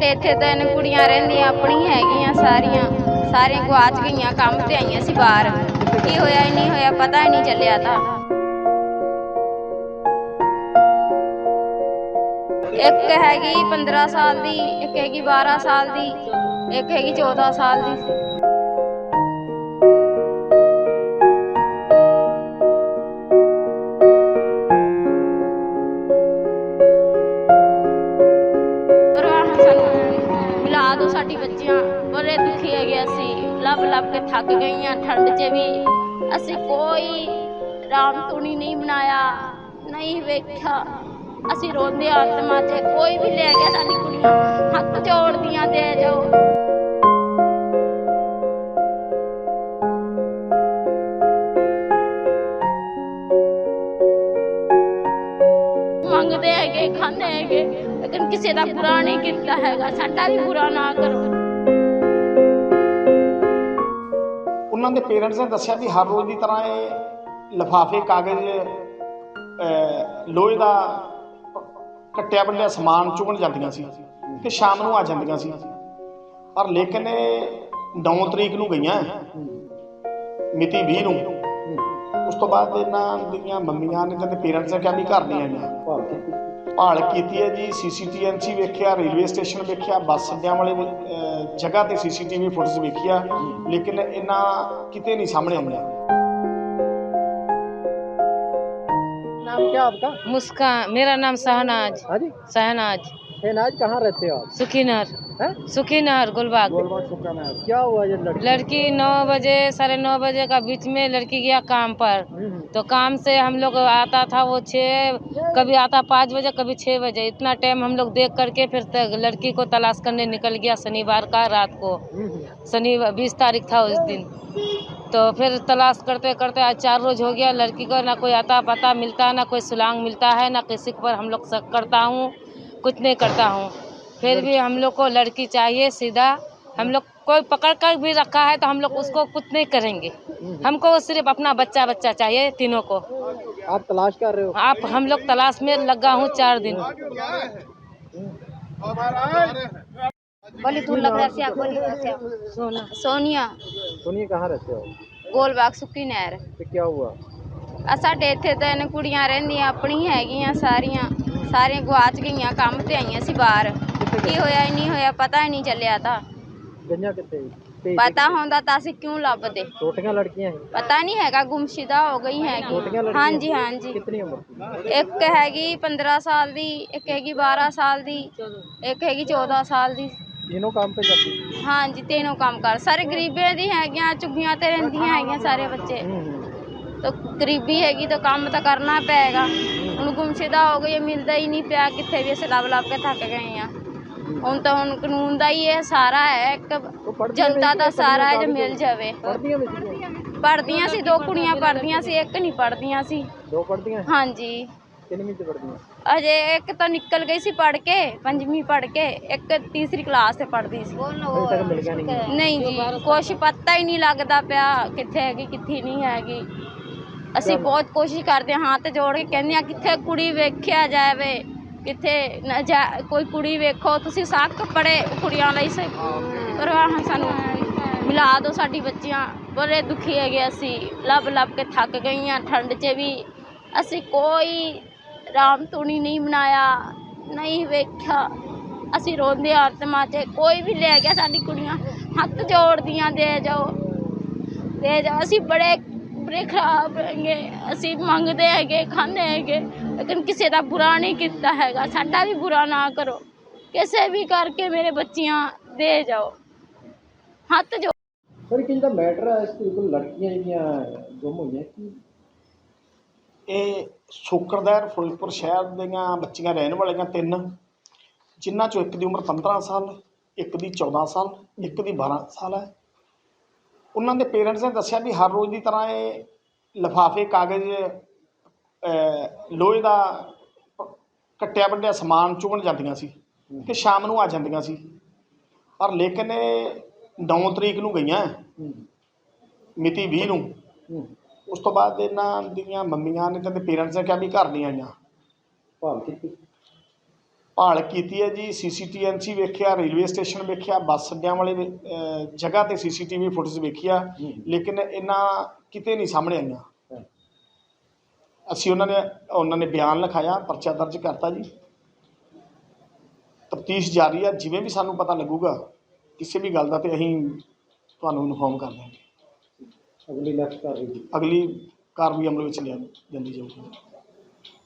ਸਾਡੇ ਇੱਥੇ ਤਿੰਨ ਕੁੜੀਆਂ ਰਹਿੰਦੀਆਂ ਆਪਣੀ ਹੈਗੀਆਂ ਸਾਰੀਆਂ। ਸਾਰੀਆਂ ਗਵਾਚ ਗਈਆਂ, ਕੰਮ ਤੇ ਆਈਆਂ ਸੀ ਬਾਹਰ। ਕੀ ਹੋਇਆ ਹੀ ਨਹੀਂ ਹੋਇਆ, ਪਤਾ ਹੀ ਨਹੀਂ ਚੱਲਿਆ ਤਾਂ। ਇੱਕ ਹੈਗੀ 15 ਸਾਲ ਦੀ, ਇੱਕ ਹੈਗੀ 12 ਸਾਲ ਦੀ, ਇੱਕ ਹੈਗੀ 14 ਸਾਲ ਦੀ। ਦੋ ਸਾਡੀ ਬੱਚੀਆਂ ਬੜੇ ਦੁਖੀ ਹੈਗੇ ਅਸੀਂ ਲੱਭ ਲੱਭ ਕੇ ਥੱਕ ਗਈਆਂ ਠੰਡ 'ਚ ਵੀ ਅਸੀਂ ਕੋਈ ਰਾਮ ਧੂਣੀ ਨਹੀਂ ਬਣਾਇਆ ਨਹੀਂ ਵੇਖਿਆ ਅਸੀਂ ਰੋਂਦੇ ਆਤਮਾ 'ਚ ਕੋਈ ਵੀ ਲੈ ਗਿਆ ਸਾਡੀ ਕੁੜੀਆਂ ਹੱਥ ਜੋੜਦੀਆਂ ਦੇ ਜਾਓ ਮੰਗਦੇ ਹੈਗੇ ਖਾਂਦੇ ਹੈਗੇ ਲੇਕਿਨ ਕਿਸੇ ਦਾ ਬੁਰਾ ਨਹੀਂ ਕੀਤਾ ਹੈਗਾ, ਸਾਡਾ ਵੀ ਬੁਰਾ ਨਾ ਕਰੋ। ਉਹਨਾਂ ਦੇ ਪੇਰੈਂਟਸ ਨੇ ਦੱਸਿਆ ਵੀ ਹਰ ਰੋਜ਼ ਦੀ ਤਰ੍ਹਾਂ ਇਹ ਲਿਫਾਫੇ, ਕਾਗਜ਼ ਲੋਹੇ ਦਾ ਕੱਟਿਆ ਬੰਨਿਆ ਸਮਾਨ ਚੁਗਣ ਜਾਂਦੀਆਂ ਸੀ ਤੇ ਸ਼ਾਮ ਨੂੰ ਆ ਜਾਂਦੀਆਂ ਸੀ। ਪਰ ਲੇਕਿਨ ਇਹ 9 ਤਰੀਕ ਨੂੰ ਗਈਆਂ, ਮਿਤੀ 20 ਨੂੰ। ਉਸ ਤੋਂ ਬਾਅਦ ਇਹਨਾਂ ਦੀਆਂ ਮੰਮੀਆਂ ਨੇ ਤੇ ਪੇਰੈਂਟਸ ਨੇ ਕਿਹਾ ਵੀ ਘਰ ਨਹੀਂ ਆਈਆਂ। ਭਾਲ ਕੀਤੀ ਹੈ ਜੀ ਸੀਸੀਟੀਐਨਸੀ ਵੇਖਿਆ ਰੇਲਵੇ ਸਟੇਸ਼ਨ ਵੇਖਿਆ ਬੱਸ ਅੱਡਿਆਂ ਵਾਲੇ ਅਹ, ਜਗ੍ਹਾ ਤੇ ਸੀਸੀਟੀਵੀ ਫੁਟੇਜ ਵੇਖਿਆ ਲੇਕਿਨ ਇਹਨਾਂ ਕਿਤੇ ਨਹੀਂ ਸਾਹਮਣੇ ਆਉਂਦੀਆਂ नाम क्या आपका मुस्कान मेरा नाम शहनाज हाँ जी शहनाज शहनाज कहाँ रहते हो आप सुखीनर हैं? सुखीनर गुलबाग। सुखा क्या हुआ ये लड़की? लड़की नौ बजे साढ़े नौ बजे का बीच में लड़की गया काम पर। हम्म, तो काम से हम लोग आता था वो छः कभी आता पाँच बजे कभी छः बजे। इतना टाइम हम लोग देख करके फिर तक लड़की को तलाश करने निकल गया शनिवार का रात को। शनिवार बीस तारीख था उस दिन। तो फिर तलाश करते करते आज चार रोज हो गया। लड़की को ना कोई आता पता मिलता ना कोई सुलांग मिलता है ना किसी पर हम लोग शक करता हूँ कुछ नहीं करता हूँ। फिर भी हम लोग को लड़की चाहिए सीधा हम लोग कोई पकड़ कर भी रखा है तो हम लोग उसको कुछ नहीं करेंगे हमको सिर्फ अपना बच्चा बच्चा चाहिए तीनों को आप तलाश कर रहे हो आप हम लोग तलाश में लगा हूँ चार दिन बोली तू लग रहा से बोली सोना ਸੋਨੀਆ सुनिए कहाँ रहते हो ਗੋਲਬਾਗ ਸੁੱਕੀ ਨਹਿਰ तो क्या हुआ ਆ ਸਾਡੇ ਇੱਥੇ ਤਿੰਨ ਕੁੜੀਆਂ ਰਹਿੰਦੀਆਂ ਆਪਣੀ ਹੈਗੀਆਂ ਸਾਰੀਆਂ ਸਾਰੀਆਂ ਗਵਾਚ ਗਈਆਂ ਕੰਮ ਤੇ ਆਈਆਂ ਸੀ ਬਾਹਰ ਕੀ ਹੋਇਆ ਹੀ ਨਹੀਂ ਹੋਇਆ ਪਤਾ ਹੀ ਨਹੀਂ ਚੱਲਿਆ ਤਾਂ गंजा कितने ते- ਪਤਾ ਹੁੰਦਾ ਤਾਂ ਅਸੀਂ ਕਿਉਂ ਲੱਭਦੇ छोटियां लड़कियां हैं ਪਤਾ ਨਹੀਂ ਹੈਗਾ ਗੁੰਮਸ਼ੁਦਾ ਹੋ ਗਈ छोटियां ਹੈਗੀ लड़कियां ਹਾਂਜੀ ਹਾਂਜੀ कितनी उम्र की ਇੱਕ ਹੈਗੀ 15 ਸਾਲ ਦੀ ਇੱਕ ਹੈਗੀ 12 ਸਾਲ ਦੀ ਇੱਕ ਹੈਗੀ 14 ਸਾਲ ਦੀ तीनों काम पे जाती हैं? ਹਾਂਜੀ ਤਿੰਨੋਂ ਕੰਮ ਕਰ ਸਾਰੇ ਗਰੀਬੇ ਦੀ ਹੈਗੀਆਂ ਚੁੱਗੀਆਂ ਤੇ ਰਹਿੰਦੀਆਂ ਹੈਗੀਆਂ ਸਾਰੇ ਬੱਚੇ हम्म, हम्म, ਤਾਂ ਗਰੀਬੀ ਹੈਗੀ ਤਾਂ ਕੰਮ ਤਾਂ ਕਰਨਾ ਪਏਗਾ ਹੁਣ ਗੁੰਮਸ਼ੁਦਾ ਹੋ ਗਈ ਹੈ, ਮਿਲਦਾ ਹੀ ਨਹੀਂ ਪਿਆ ਕਿੱਥੇ ਵੀ ਅਸੀਂ ਲੱਭ ਲੱਭ ਕੇ ਥੱਕ ਗਏ ਆ ਹੁਣ ਤਾਂ ਹੁਣ ਕਾਨੂੰਨ ਦਾ ਹੀ ਹੈ ਸਾਰਾ ਹੈ ਇੱਕ ਜਨਤਾ ਦਾ ਸਾਰਾ ਜੇ ਮਿਲ ਜਾਵੇ। ਪੜਦੀਆਂ ਸੀ ਦੋ ਕੁੜੀਆਂ ਪੜਦੀਆਂ ਸੀ ਇੱਕ ਨਹੀਂ ਪੜਦੀਆਂ ਸੀ। ਦੋ ਪੜਦੀਆਂ ਹਾਂਜੀ। ਕਿੰਨੀ ਚ ਪੜਦੀਆਂ ਅਜੇ ਇੱਕ ਤਾਂ ਨਿਕਲ ਗਈ ਸੀ ਪੜ ਕੇ ਪੰਜਵੀਂ ਪੜ ਕੇ ਇੱਕ ਤੀਸਰੀ ਕਲਾਸ ਤੇ ਪੜਦੀ ਸੀ। ਨਹੀਂ। ਜੀ ਕੁਛ ਪਤਾ ਹੀ ਨਹੀਂ ਲੱਗਦਾ ਪਿਆ ਕਿੱਥੇ ਹੈਗੀ ਕਿੱਥੇ ਨਹੀਂ ਹੈਗੀ। ਅਸੀਂ ਬਹੁਤ ਕੋਸ਼ਿਸ਼ ਕਰਦੇ ਹਾਂ ਤੇ ਜੋੜ ਕੇ ਕਹਿੰਦੇ ਆ ਕਿੱਥੇ ਕੁੜੀ ਵੇਖਿਆ ਜਾਵੇ। ਕਿੱਥੇ ਨਾ ਜਾ ਕੋਈ ਕੁੜੀ ਵੇਖੋ, ਤੁਸੀਂ ਸਾਕ ਕੱਪੜੇ ਕੁੜੀਆਂ ਲਈ ਸੇ ਪਰ ਸਾਨੂੰ ਮਿਲਾ ਦਿਓ ਸਾਡੀ ਬੱਚੀਆਂ। ਬੜੇ ਦੁਖੀ ਹੈਗੇ ਅਸੀਂ, ਲੱਭ ਲੱਭ ਕੇ ਥੱਕ ਗਈਆਂ, ਠੰਡ 'ਚ ਵੀ। ਅਸੀਂ ਕੋਈ ਰਾਮ ਧੂਣੀ ਨਹੀਂ ਬਣਾਇਆ ਨਹੀਂ ਵੇਖਿਆ। ਅਸੀਂ ਰੋਂਦੇ ਆਤਮਾ 'ਚ, ਕੋਈ ਵੀ ਲੈ ਗਿਆ ਸਾਡੀ ਕੁੜੀਆਂ, ਹੱਥ ਜੋੜਦੀਆਂ ਦੇ ਜਾਓ। ਦੇ ਜਾਓ। ਅਸੀਂ ਬੜੇ ਕੱਪੜੇ ਖਰਾਬ ਹੈਗੇ ਅਸੀਂ ਮੰਗਦੇ ਹੈਗੇ ਖਾਂਦੇ ਹੈਗੇ ਲੇਕਿਨ ਕਿਸੇ ਦਾ ਬੁਰਾ ਨਹੀਂ ਕੀਤਾ ਹੈਗਾ। ਸਾਡਾ ਵੀ ਬੁਰਾ ਨਾ ਕਰੋ। ਕਿਸੇ ਵੀ ਕਰਕੇ ਮੇਰੇ ਬੱਚੀਆਂ ਦੇ ਜਾਓ। ਹੱਥ ਜੋ ਸਰ ਕਿ ਜਿਹੜਾ ਮੈਟਰ ਹੈ ਇਸ ਤੇ ਲੜਕੀਆਂ ਜਿਹੜੀਆਂ ਗੁੰਮ ਹੋਈਆਂ ਕੀ? ਇਹ ਸ਼ੁਕਰਦਾਰ ਫਿਰੋਜ਼ਪੁਰ ਸ਼ਹਿਰ ਦੀਆਂ ਬੱਚੀਆਂ ਰਹਿਣ ਵਾਲੀਆਂ ਤਿੰਨ ਜਿਨ੍ਹਾਂ ਚੋਂ ਇੱਕ ਦੀ ਉਮਰ 15 ਸਾਲ ਇੱਕ ਦੀ 14 ਸਾਲ ਇੱਕ ਦੀ 12 ਸਾਲ ਹੈ। ਉਹਨਾਂ ਦੇ ਪੇਰੈਂਟਸ ਨੇ ਦੱਸਿਆ ਵੀ ਹਰ ਰੋਜ਼ ਦੀ ਤਰ੍ਹਾਂ ਇਹ ਲਿਫਾਫੇ, ਕਾਗਜ਼ ਲੋਹੇ ਦਾ ਕੱਟਿਆ ਬੰਨਿਆ ਸਮਾਨ ਚੁਗਣ ਜਾਂਦੀਆਂ ਸੀ ਤੇ ਸ਼ਾਮ ਨੂੰ ਆ ਜਾਂਦੀਆਂ ਸੀ। ਪਰ ਲੇਕਿਨ ਇਹ 9 ਤਰੀਕ ਨੂੰ ਗਈਆਂ, ਮਿਤੀ 20 ਨੂੰ। ਉਸ ਤੋਂ ਬਾਅਦ ਇਹਨਾਂ ਦੀਆਂ ਮੰਮੀਆਂ ਨੇ ਤੇ ਪੇਰੈਂਟਸ ਨੇ ਕਿਹਾ ਵੀ ਘਰ ਨਹੀਂ ਆਈਆਂ। ਭਾਲ ਭਾਲ ਕੀਤੀ ਹੈ ਜੀ ਸੀਸੀਟੀਐਨਸੀ ਵੇਖਿਆ ਰੇਲਵੇ ਸਟੇਸ਼ਨ ਵੇਖਿਆ ਬੱਸ ਅੱਡਿਆਂ ਵਾਲੇ ਜਗ੍ਹਾ ਤੇ ਸੀਸੀਟੀਵੀ ਫੁਟੇਜ ਵੇਖਿਆ। ਲੇਕਿਨ ਇਹਨਾਂ ਕਿਤੇ ਨਹੀਂ ਸਾਹਮਣੇ ਆਈਆਂ। ਅਸੀਂ ਉਹਨਾਂ ਨੇ ਉਹਨਾਂ ਨੇ ਬਿਆਨ ਲਿਖਾਇਆ ਪਰਚਾ ਦਰਜ ਕਰਤਾ ਜੀ। ਤਫਤੀਸ਼ ਜਾਰੀ ਹੈ ਜਿਵੇਂ ਵੀ ਸਾਨੂੰ ਪਤਾ ਲੱਗੂਗਾ ਕਿਸੇ ਵੀ ਗੱਲ ਦਾ ਤੇ ਅਸੀਂ ਤੁਹਾਨੂੰ ਇਨਫੋਰਮ ਕਰ ਦਾਂਗੇ ਅਗਲੀ ਨੈਕਸਟ ਕਰ ਰਹੀ ਅਗਲੀ ਕਾਰਵਾਈ ਅਮਲ ਵਿੱਚ ਲਿਆ ਜਾਂਦੀ ਜਾਊਗੀ।